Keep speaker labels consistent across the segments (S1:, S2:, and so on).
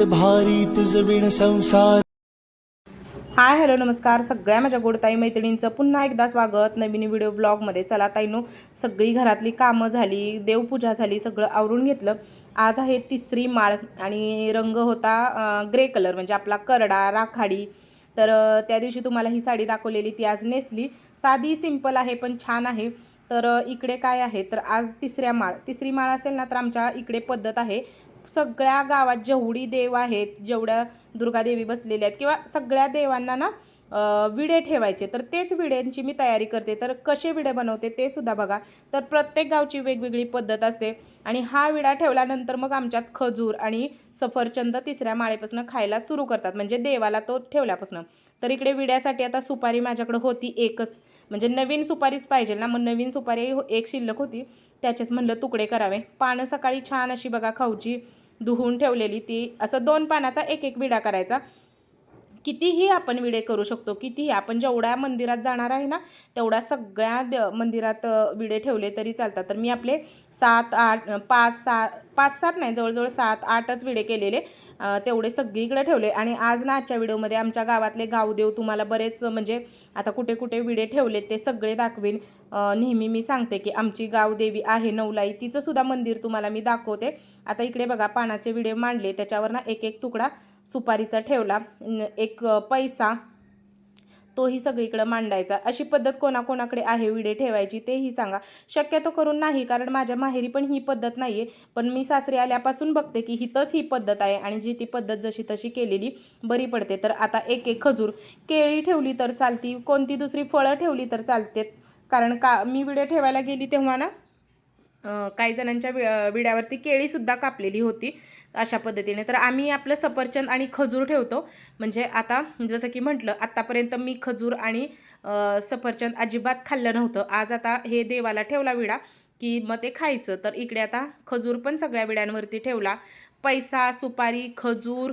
S1: पोट भारी तुझ विण संसार.
S2: हाय हॅलो नमस्कार. सगळ्या माझ्या गोडताई मैत्रिणींचं पुन्हा एकदा स्वागत. नवीन व्हिडिओ ब्लॉगमध्ये. चला ताईनो सगळी घरातली कामं झाली देवपूजा झाली सगळं आवरून घेतलं. आज आहे तिसरी माळ आणि रंग होता ग्रे कलर म्हणजे आपला करडा राखाडी. तर त्या दिवशी तुम्हाला ही साडी दाखवलेली ती आज नेसली. साधी सिंपल आहे पण छान आहे. तर इकडे काय आहे? तर आज तिसऱ्या माळ. तिसरी माळ असेल ना तर आमच्या इकडे पद्धत आहे. सगळ्या गावात जेवढी देव आहेत जेवढ्या दुर्गादेवी बसलेल्या आहेत किंवा सगळ्या देवांना ना विडे ठेवायचे. तर तेच विड्यांची मी तयारी करते. तर कसे विडे बनवते ते सुद्धा बघा. तर प्रत्येक गावची वेगवेगळी पद्धत असते. आणि हा विडा ठेवल्यानंतर मग आमच्यात खजूर आणि सफरचंद तिसऱ्या माळेपासून खायला सुरू करतात. म्हणजे देवाला तो ठेवल्यापासून. तर इकडे विड्यासाठी आता सुपारी माझ्याकडे होती एकच. म्हणजे नवीन सुपारीच पाहिजे ना. मग नवीन सुपारी हो, एक शिल्लक होती. त्याचेच म्हणलं तुकडे करावे. पानं सकाळी छान अशी बघा खाऊची धुवून ठेवलेली ती. असं दोन पानाचा एक एक विडा करायचा. कितीही आपण विडे करू शकतो कितीही आपण जेवढ्या मंदिरात जाणार आहे ना तेवढ्या सगळ्या द मंदिरात विडे ठेवले तरी चालतात. तर मी आपले सात आठ पाच सात पाच सात नाही जवळजवळ सात आठच विडे केलेले. तेवढे सगळीकडे ठेवले. आणि आज ना आजच्या व्हिडिओमध्ये आमच्या गावातले गावदेव तुम्हाला बरेच म्हणजे आता कुठे कुठे विडे ठेवले ते सगळे दाखवीन. नेहमी मी सांगते की आमची गावदेवी आहे नवलाई. तिचं सुद्धा मंदिर तुम्हाला मी दाखवते. आता इकडे बघा पानाचे विडे मांडले. त्याच्यावर ना एक एक तुकडा सुपारीचा ठेवला. एक पैसा तोही सगळीकडं मांडायचा. अशी पद्धत कोणाकोणाकडे आहे विडे ठेवायची तेही सांगा. शक्यतो करून नाही कारण माझ्या माहेरी पण ही पद्धत नाही आहे पण मी सासरी आल्यापासून बघते की हिथंच ही पद्धत आहे आणि जी ती पद्धत जशी तशी केलेली बरी पडते. तर आता एक एक खजूर केळी ठेवली तर चालती कोणती दुसरी फळं ठेवली तर चालते कारण का मी विडे ठेवायला गेली तेव्हा ना काही जणांच्या वि विड्यावरती केळीसुद्धा कापलेली होती. अशा पद्धतीने. तर आम्ही आपलं सफरचंद आणि खजूर ठेवतो. म्हणजे आता जसं की म्हटलं आत्तापर्यंत मी खजूर आणि सफरचंद अजिबात खाल्लं नव्हतं. आज आता हे देवाला ठेवला विडा की मग ते खायचं. तर इकडे आता खजूर पण सगळ्या विड्यांवरती ठेवला. पैसा सुपारी खजूर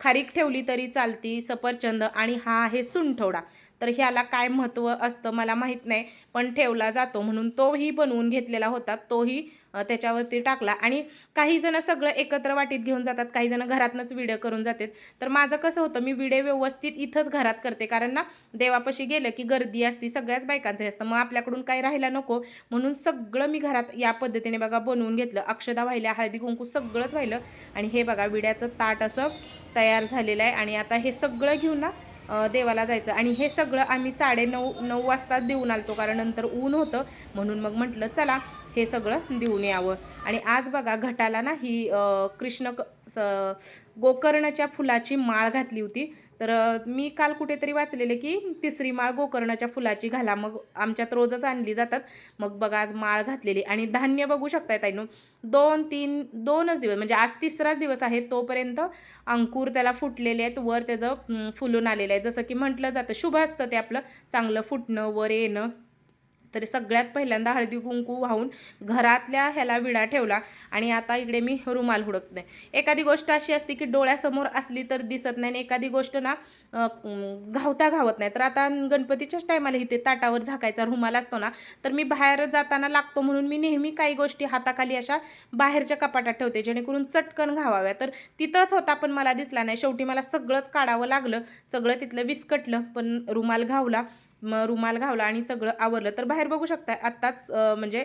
S2: खारीक ठेवली तरी चालती सफरचंद आणि हा आहे सुंठवडा. तर ह्याला काय महत्त्व असतं मला माहीत नाही पण ठेवला जातो म्हणून तोही बनवून घेतलेला होता तोही त्याच्यावरती टाकला. आणि काही जण सगळं एकत्र वाटीत घेऊन जातात काही जण घरातनंच विडे करून जातात. तर माझं कसं होतं मी विडे व्यवस्थित इथंच घरात करते. कारण ना देवापाशी गेलं की गर्दी असती सगळ्याच बायकांचं असतं. मग आपल्याकडून काही राहायला नको. म्हणून सगळं मी घरात या पद्धतीने बघा बनवून घेतलं. अक्षदा व्हायला हळदी कुंकू सगळंच व्हायलं. आणि हे बघा विड्याचं ताट असं तयार झालेलं आहे. आणि आता हे सगळं घेऊन ना देवाला जायचं. आणि हे सगळं आम्ही साडे नऊ नऊ वाजता देऊन आलतो कारण नंतर ऊन होतं. म्हणून मग म्हटलं चला हे सगळं देऊन यावं. आणि आज बघा घटाला ना ही कृष्ण क स- गोकर्णाच्या फुलाची माळ घातली होती. तर मी काल कुठेतरी वाचलेले की तिसरी माळ गोकर्णाच्या फुलाची घाला मग आमच्यात रोजच आणली जातात. मग बघा आज माळ घातलेली आणि धान्य बघू शकताय ताईनो दोन तीन दोनच दिवस म्हणजे आज तिसराच दिवस आहे तोपर्यंत अंकुर त्याला फुटलेले आहेत वर त्याचं फुलून आलेलं आहे. जसं की म्हटलं जातं शुभ असतं ते आपलं चांगलं फुटणं वर येणं. तर सगळ्यात पहिल्यांदा हळदी कुंकू वाहून घरातल्या ह्याला विडा ठेवला आणि आता इकडे मी रुमाल हुडकते. एखादी गोष्ट अशी असते की डोळ्यासमोर असली तर दिसत नाही आणि एखादी गोष्ट ना घावता घावत नाही. तर आता गणपतीच्याच टायमाला इथे ताटावर झाकायचा रुमाल असतो ना तर मी बाहेर जाताना लागतो म्हणून मी नेहमी काही गोष्टी हाताखाली अशा बाहेरच्या कपाटात ठेवते जेणेकरून चटकन घावाव्या. तर तिथंच होता पण मला दिसला नाही. शेवटी मला सगळंच काढावं लागलं सगळं तिथलं विस्कटलं पण रुमाल घावला. मग रुमाल घावला आणि सगळं आवरलं. तर बाहेर बघू शकता आत्ताच म्हणजे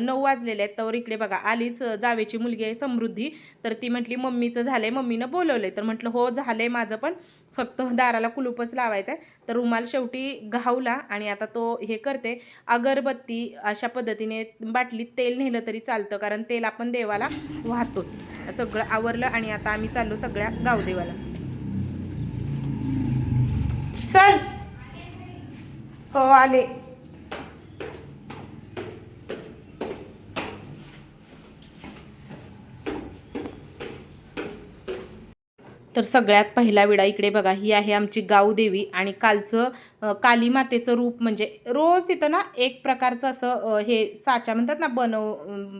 S2: नऊ वाजलेले आहेत. तर इकडे बघा आलीच जावेची मुलगी आहे समृद्धी. तर ती म्हटली मम्मीचं झालंय मम्मीनं बोलवलंय. तर म्हटलं हो झालंय माझं पण. फक्त दाराला कुलूपच लावायचं आहे तर रुमाल शेवटी घावला आणि आता तो हे करते अगरबत्ती अशा पद्धतीने बाटलीत तेल नेलं तरी चालतं कारण तेल आपण देवाला वाहतोच. सगळं आवरलं आणि आता आम्ही चाललो सगळ्या गावदेवाला. चल! हो आले. तर सगळ्यात पहिला विडा इकडे बघा ही आहे आमची गावदेवी आणि कालचं काली मातेचं रूप म्हणजे रोज तिथं ना एक प्रकारचं असं हे साचा म्हणतात ना बनव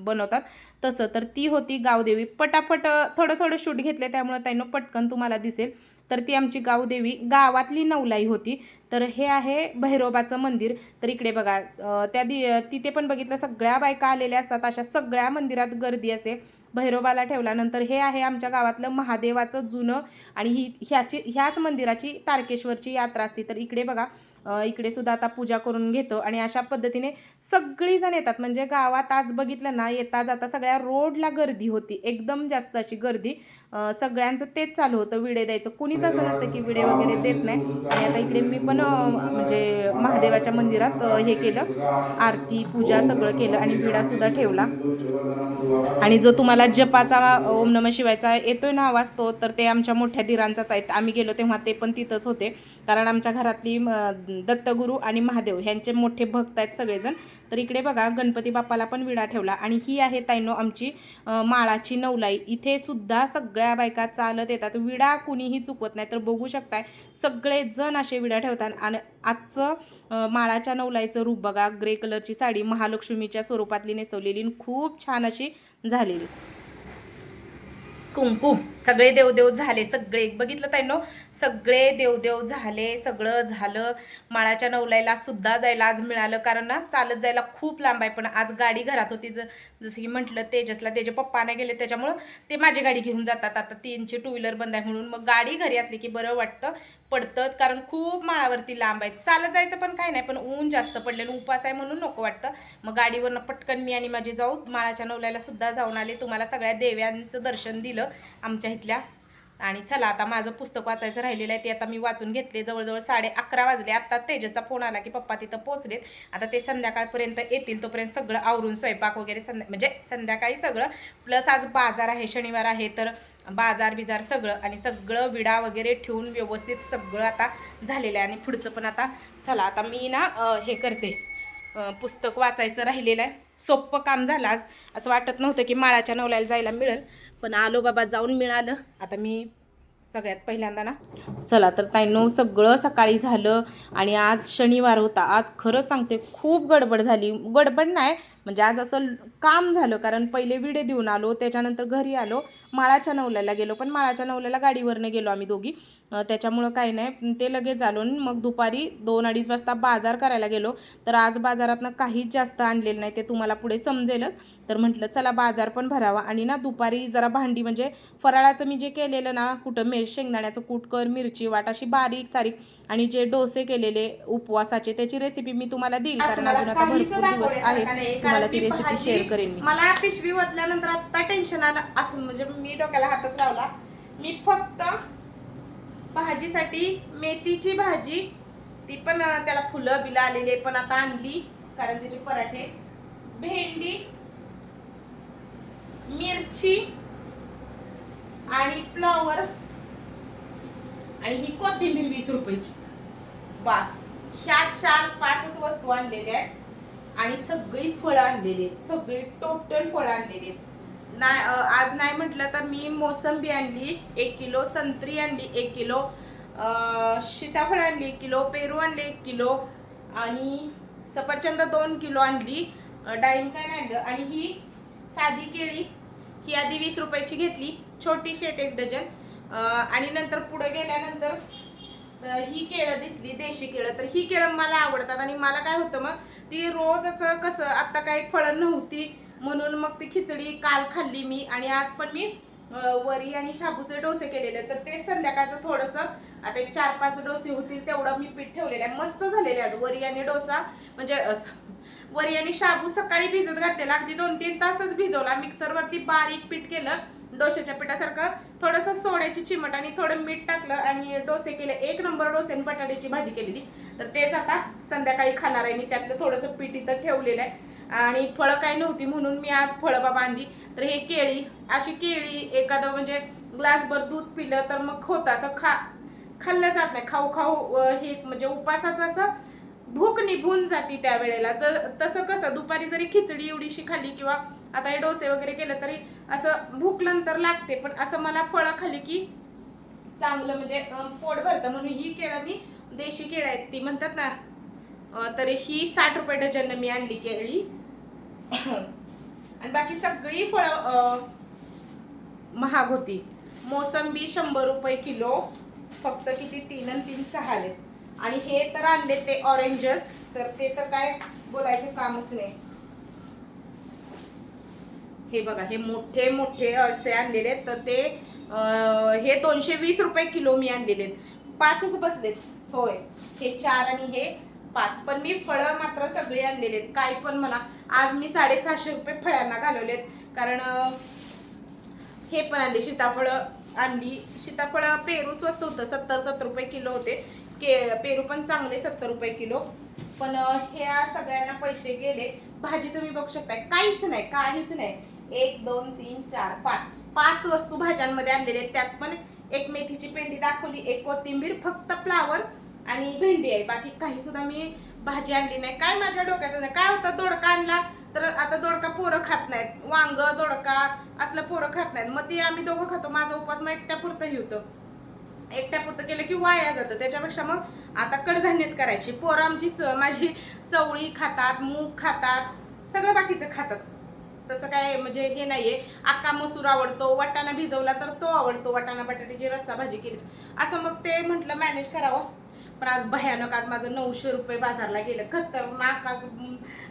S2: बनवतात. तसं तर ती होती गावदेवी पटापट थोडं थोडं शूट घेतले त्यामुळे त्यानं पटकन तुम्हाला दिसेल. तर ती आमची गावदेवी गावातली नवलाई होती. तर हे आहे भैरोबाचं मंदिर. तर इकडे बघा त्या दि तिथे पण बघितलं सगळ्या बायका आलेल्या असतात. अशा सगळ्या मंदिरात गर्दी असते. भैरोबाला ठेवल्यानंतर हे आहे आमच्या गावातलं महादेवाचं जुनं आणि ही ह्याची ह्याच मंदिराची तारकेश्वरची यात्रा असते. तर इकडे बघा इकडे सुद्धा आता पूजा करून घेतो. आणि अशा पद्धतीने सगळीजण येतात. म्हणजे गावात आज बघितलं ना येता जाता सगळ्या रोडला गर्दी होती. एकदम जास्त अशी गर्दी. सगळ्यांचं तेच चालू होतं. विडे द्यायचं. कुणीच असं नसतं की विडे वगैरे देत नाही. आणि आता इकडे मी पण म्हणजे महादेवाच्या मंदिरात हे केलं. आरती पूजा सगळं केलं आणि विडासुद्धा ठेवला. आणि जो तुम्हाला जपाचा ओम नम शिवायचा येतोय ना आवाज तो तर ते आमच्या मोठ्या धीरांचाच आहे आम्ही गेलो तेव्हा ते पण तिथंच होते. कारण आमच्या घरातली दत्तगुरू आणि महादेव ह्यांचे मोठे भक्त आहेत सगळेजण. तर इकडे बघा गणपती बाप्पाला पण विडा ठेवला. आणि ही आहे ताईनो आमची माळाची नवलाई. इथे सुद्धा सगळ्या बायका चालत येतात. विडा कुणीही चुकवत नाही. तर बघू शकताय सगळेजण असे विडा ठेवतात. आणि आजचं माळाच्या नवलाईचं रूप बघा. ग्रे कलरची साडी महालक्ष्मीच्या स्वरूपातली नेसवलेली आणि खूप छान अशी झालेली. कुंकू. सगळे देवदेव झाले सगळे. बघितलं ताईनो? सगळे देवदेव झाले सगळं झालं. माळाच्या नवलाईला सुद्धा जायला आज मिळालं कारण ना चालत जायला खूप लांब आहे. पण आज गाडी घरात होती ज जसं की म्हटलं तेजसला त्याचे पप्पाने गेले. त्याच्यामुळं ते माझी गाडी घेऊन जातात. आता तीनचे टू व्हीलर बंद आहे म्हणून. मग गाडी घरी असली की बरं वाटतं. पडतात कारण खूप माळावरती लांब आहेत. चालत जायचं पण काही नाही पण ऊन जास्त पडलेलं उपास आहे म्हणून नको वाटतं. मग गाडीवरनं पटकन मी आणि माझी जाऊ माळाच्या नवल्याला सुद्धा जाऊन आले. तुम्हाला सगळ्या देव्यांचं दर्शन दिलं आमच्या इथल्या. आणि चला आता माझं पुस्तक वाचायचं राहिलेलं आहे ते आता मी वाचून घेतले. जवळजवळ साडे अकरा वाजले. आता तेजसचा फोन आला की पप्पा तिथं पोचलेत आता ते संध्याकाळपर्यंत येतील तोपर्यंत सगळं आवरून स्वयंपाक वगैरे संध्या म्हणजे संध्याकाळी सगळं. प्लस आज बाजार आहे शनिवार आहे तर बाजार बिजार सगळं आणि सगळं विडा वगैरे ठेवून व्यवस्थित सगळं आता झालेलं आहे. आणि पुढचं पण आता चला आता मी ना हे करते. पुस्तक वाचायचं राहिलेलं आहे. सोपं काम झालं आज. असं वाटत नव्हतं की माळाच्या नवल्याला जायला मिळेल. पण आलो बाबा जाऊन मिळालं. आता मी सगळ्यात पहिल्यांदा ना. चला तर ताईंनो सगळं सकाळी झालं आणि आज शनिवार होता. आज खरं सांगते खूप गडबड झाली. गडबड नाही म्हणजे आज असं काम झालं कारण पहिले विडे देऊन आलो त्याच्यानंतर घरी आलो माळाच्या नवल्याला गेलो पण माळाच्या नवल्याला गाडीवरनं गेलो आम्ही दोघी. त्याच्यामुळं काही नाही ते लगेच आलो मग दुपारी दोन अडीच वाजता बाजार करायला गेलो. तर आज बाजारातनं काहीच जास्त आणलेलं नाही ते तुम्हाला पुढे समजेलच. तर म्हटलं चला बाजार पण भरावा. आणि ना दुपारी जरा भांडी म्हणजे फराळाचं मी जे केलेलं ना कुठं मे शेंगदाण्याचं कुटकर मिरची वाट अशी बारीक सारीक आणि जे डोसे केलेले उपवासाचे त्याची रेसिपी मी तुम्हाला देईल कारण अजून आता भरपूर दिवस आहेत. तुम्हाला ती रेसिपी शेअर करेन मी. मला पिशवी ओतल्यानंतर आता टेन्शन आलं. असं म्हणजे मी डोक्याला हातच लावला. मी फक्त भाजीसाठी मेथीची भाजी ती पण त्याला फुलं बिलं आलेली पण आता आणली कारण त्याचे पराठे. भेंडी मिरची आणि फ्लॉवर. आणि ही कोथिंबीर वीस रुपयाची. बास ह्या चार पाचच वस्तू आणलेल्या आहेत. आणि सगळी फळं आणलेली आहेत. सगळी टोटल फळं आणलेली आहेत. नाही आज नाही म्हटलं तर मी मोसंबी आणली एक किलो संत्री आणली एक किलो सीताफळ आणली एक किलो पेरू आणले एक किलो आणि सफरचंद दोन किलो आणली अं, डाळिंब काय आणलं आणि ही साधी केळी ही आधी वीस रुपयाची घेतली छोटीशी आहेत एक डझन. आणि नंतर पुढे गेल्यानंतर ही केळं दिसली देशी केळं. तर ही केळं मला आवडतात आणि मला काय होतं मग ती रोजच कसं आत्ता काही फळं नव्हती म्हणून मग ती खिचडी काल खाल्ली मी. आणि आज पण मी वरी आणि शाबूचे डोसे केलेले. तर ते संध्याकाळचं थोडंसं आता एक चार पाच डोसे होतील तेवढं मी पीठ ठेवलेलं आहे. मस्त झालेले आज वरी आणि डोसा. म्हणजे वरी आणि शाबू सकाळी भिजत घातलेला अगदी दोन तीन तासच भिजवला. मिक्सरवरती बारीक पीठ केलं डोश्याच्या पिठासारखं थोडंसं सोड्याची चिमट आणि थोडं मीठ टाकलं आणि डोसे केले. एक नंबर डोसे आणि बटाट्याची भाजी केलेली. तर तेच आता संध्याकाळी खाणार आहे मी. त्यातलं थोडंसं पीठ इथं ठेवलेलं आहे. आणि फळं काही नव्हती म्हणून मी आज फळं बाबा आणली तर हे केळी अशी केळी एखादं म्हणजे ग्लासभर दूध पिलं तर मग होतं असं खा खाल्लं जात नाही. खाऊ खाऊ हे म्हणजे उपासाचं असं भूक निभून जाती त्यावेळेला. तर तसं कसं दुपारी जरी खिचडी एवढीशी खाली किंवा आता हे डोसे वगैरे केलं तरी असं भूक नंतर लागते. पण असं मला फळं खाली की चांगलं म्हणजे पोट भरतं. म्हणून ही केळं मी देशी केळं आहेत ती म्हणतात ना तर ही साठ रुपये डझन मी आणली केळी. आणि बाकी सगळी फळं महाग होती. मोसंबी शंभर रुपये किलो फक्त किती तीन आणि तीन सहा आले आणि हे तर आणले ते ऑरेंजस तर ते तर काय बोलायचं कामच नाही. हे बघा हे मोठे मोठे असे आणलेले आहेत. तर ते हे दोनशे वीस रुपये किलो मी आणलेले आहेत. पाचच बसलेत. होय हे चार आणि हे पाच. पण मी फळं मात्र सगळे आणलेले आहेत. काही पण म्हणा आज मी साडेसहाशे रुपये फळांना घालवलेत कारण हे पण आणले. सीताफळं आणली. सीताफळं पेरू स्वस्त होतं. सत्तर सत्तर रुपये किलो होते. के पेरू पण चांगले सत्तर रुपये किलो. पण ह्या सगळ्यांना पैसे गेले. भाजी तुम्ही बघू शकताय. काहीच नाही काहीच नाही. एक दोन तीन चार पाच. पाच वस्तू भाज्यांमध्ये आणलेले आहेत. त्यात पण एक मेथीची पेंडी दाखवली एक कोथिंबीर फक्त फ्लावर आणि भेंडी आहे. बाकी काही सुद्धा मी भाजी आणली नाही. काय माझ्या डोक्यात काय होतं? दोडका आणला तर आता दोडका पोरं खात नाहीत. वांग दोडका असलं पोरं खात नाहीत. मग ते आम्ही दोघं खातो. माझा उपास मग एकट्या पुरतंही होतं. एकट्या पुरतं केलं की वाया जातं. त्याच्यापेक्षा मग आता कडधान्यच करायची. पोरं आमची च माझी चवळी खातात मूग खातात सगळं बाकीचं खातात. तसं काय म्हणजे हे नाहीये. अक्का मसूर आवडतो वाटाणा भिजवला तर तो आवडतो. वाटाणा बटाट्याची रस्सा भाजी केली असं मग ते म्हटलं मॅनेज करावं. पण आज भयानक आज माझं नऊशे रुपये बाजारला गेलं. खतरनाक आज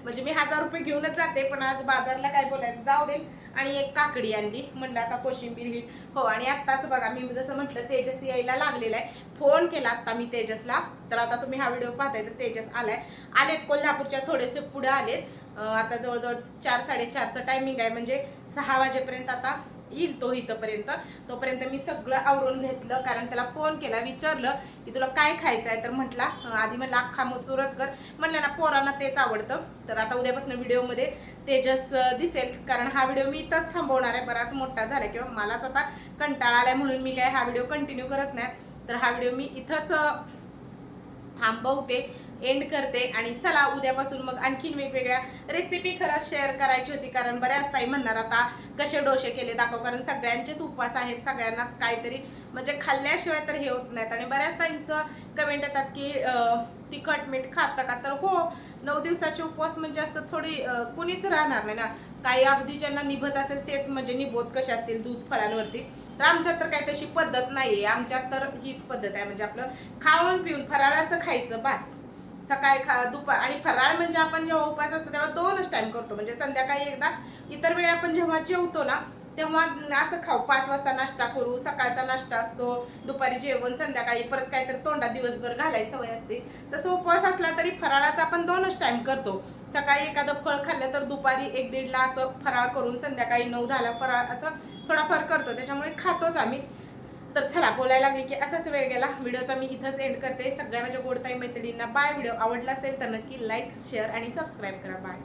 S2: म्हणजे मी हजार रुपये घेऊनच जाते पण आज बाजारला काय बोलायचं? जाऊ दे. आणि एक काकडी आणली. म्हणलं आता कोशिंबीर ही. हो आणि आत्ताच बघा मी जसं म्हटलं तेजस यायला लागलेला आहे. फोन केला आत्ता मी तेजसला. तर आता तुम्ही हा व्हिडिओ पाहताय तर तेजस आलाय. आलेत कोल्हापूरच्या थोडेसे पुढे आलेत. आता जवळजवळ चार साडेचारचं टायमिंग आहे. म्हणजे सहा वाजेपर्यंत आता येईल तो इथंपर्यंत. तोपर्यंत मी सगळं आवरून घेतलं कारण त्याला फोन केला विचारलं की तुला काय खायचं आहे? तर म्हटला आधी मला अख्खा मसूरच कर. म्हटलं ना पोरांना तेच आवडतं. तर आता उद्यापासून व्हिडिओमध्ये तेजस दिसेल कारण हा व्हिडिओ मी इथंच थांबवणार आहे. बराच मोठा झाला किंवा मलाच आता कंटाळा आलाय म्हणून मी काय हा व्हिडिओ कंटिन्यू करत नाही. तर हा व्हिडिओ मी इथंच थांबवते. एंड करते. आणि चला उद्यापासून मग आणखीन वेगवेगळ्या रेसिपी खरंच शेअर करायची होती. कारण बऱ्याच ताई म्हणणार आता कसे डोसे केले दाखव. कारण सगळ्यांचेच उपवास आहेत. सगळ्यांनाच काहीतरी म्हणजे खाल्ल्याशिवाय तर हे होत नाहीत. आणि बऱ्याच ताईंचं कमेंट येतात की तिखट मीठ खातं का? तर हो नऊ दिवसाचे उपवास म्हणजे असं थोडी कुणीच राहणार नाही ना. काही अगदी ज्यांना निभत असेल तेच म्हणजे निभोत कसे असतील दूध फळांवरती? तर आमच्यात तर काही तशी पद्धत नाही आहे आमच्यात तर हीच पद्धत आहे. म्हणजे आपलं खाऊन पिऊन फराळाचं खायचं बास. सकाळी खा दुपार आणि फराळ म्हणजे आपण जेव्हा उपास असतो तेव्हा दोनच टाइम करतो. म्हणजे संध्याकाळी एकदा इतर वेळी आपण जेव्हा जेवतो ना तेव्हा असं खाऊ. पाच वाजता नाश्ता करू सकाळचा नाश्ता असतो दुपारी जेवण संध्याकाळी परत काहीतरी तोंडात दिवसभर घालायची सवय असते. तसं उपवास असला तरी फराळाचा आपण दोनच टाइम करतो. सकाळी एखादं फळ खाल्लं तर दुपारी एक दीडला असं फराळ करून संध्याकाळी नऊ दहाला फराळ असं थोडाफार करतो. त्याच्यामुळे खातोच आम्ही. तर चला बोलायला लागले की असाच वेळ गेला. व्हिडिओचा मी इथंच एंड करते. सगळ्या माझ्या गोडताई मैत्रिणींना बाय व्हिडिओ आवडला असेल तर नक्की लाईक शेअर आणि सबस्क्राईब करा. बाय